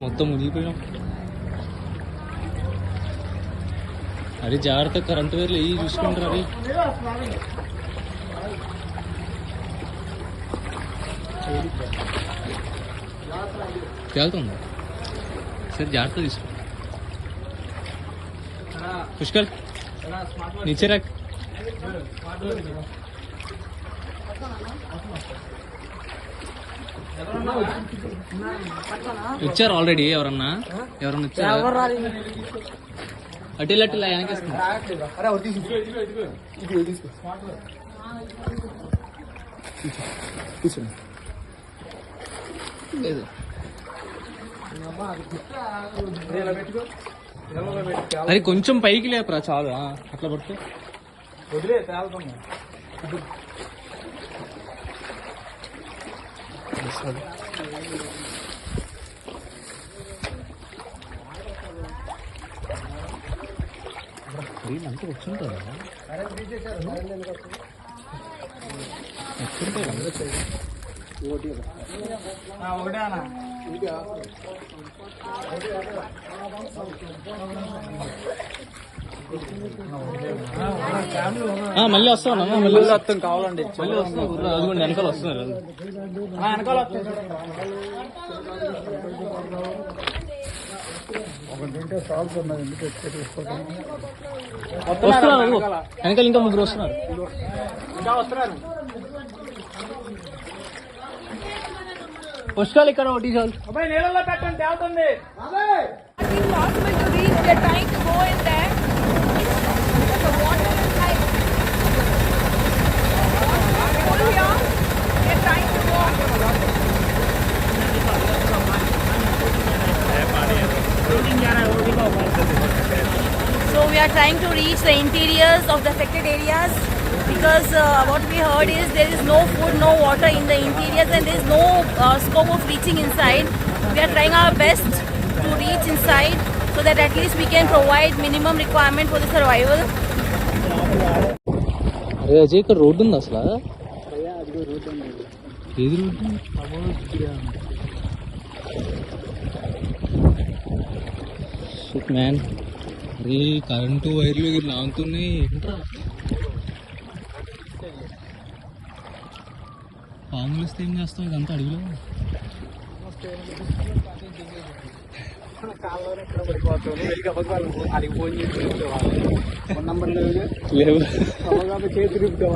మొత్తం మునిగిపోయినాం అరే జాగ్రత్త కరెంట్ వేర్లు ఏ చూసుకుంటారు అవి తేలుతుందా సరే జాగ్రత్త తీసుకో పుష్కర్ నీచే రాక్ వచ్చారు ఆల్రెడీ ఎవరన్నా? ఎవరన్నా వచ్చారు అటు ఇల్లు అటు లేదు. అది కొంచెం పైకి లేపరా చాలు అట్లా పడితే. వదిలే తేలుతున్నా వీళ్ళంతా వచ్చుంటారా ఒకటే అన్న ఆ, మళ్ళీ వస్తాను మళ్ళీ వస్తా- అర్థం కావాలండి. మళ్ళీ వస్తాను అదిగోండి వెనకాల వస్తున్నారు వెనకాల వస్తుంది వస్తున్నారు. వెనకాల? ఇంకా ముగ్గురు వస్తున్నారు. ఇంకా వస్తున్నారు. పుష్కాలు ఇక్కడ ఒకటి చాలు. అబ్బాయి నీళ్ళలో పెట్టండి తేలుతుంది. So we are trying to reach the interiors of the affected areas because uh, what we heard is there is no food, no water in the interiors and there is no uh, scope of reaching inside. We are trying our best to reach inside so that at least we can provide minimum requirement for the survival. అరే అజయ్ ఇక్కడ road ఉంది అసలు ఏది road shit man అరే current వైర్లు ఇవి లాగుతున్నాయి ఏంట్రా పాములు వస్తే ఏం చేస్తావు ఇదంతా అడవిలో అది ఫోన్ చేసి ఫోన్ నంబర్ లేదు లేవు చేతి తిరుగుతాం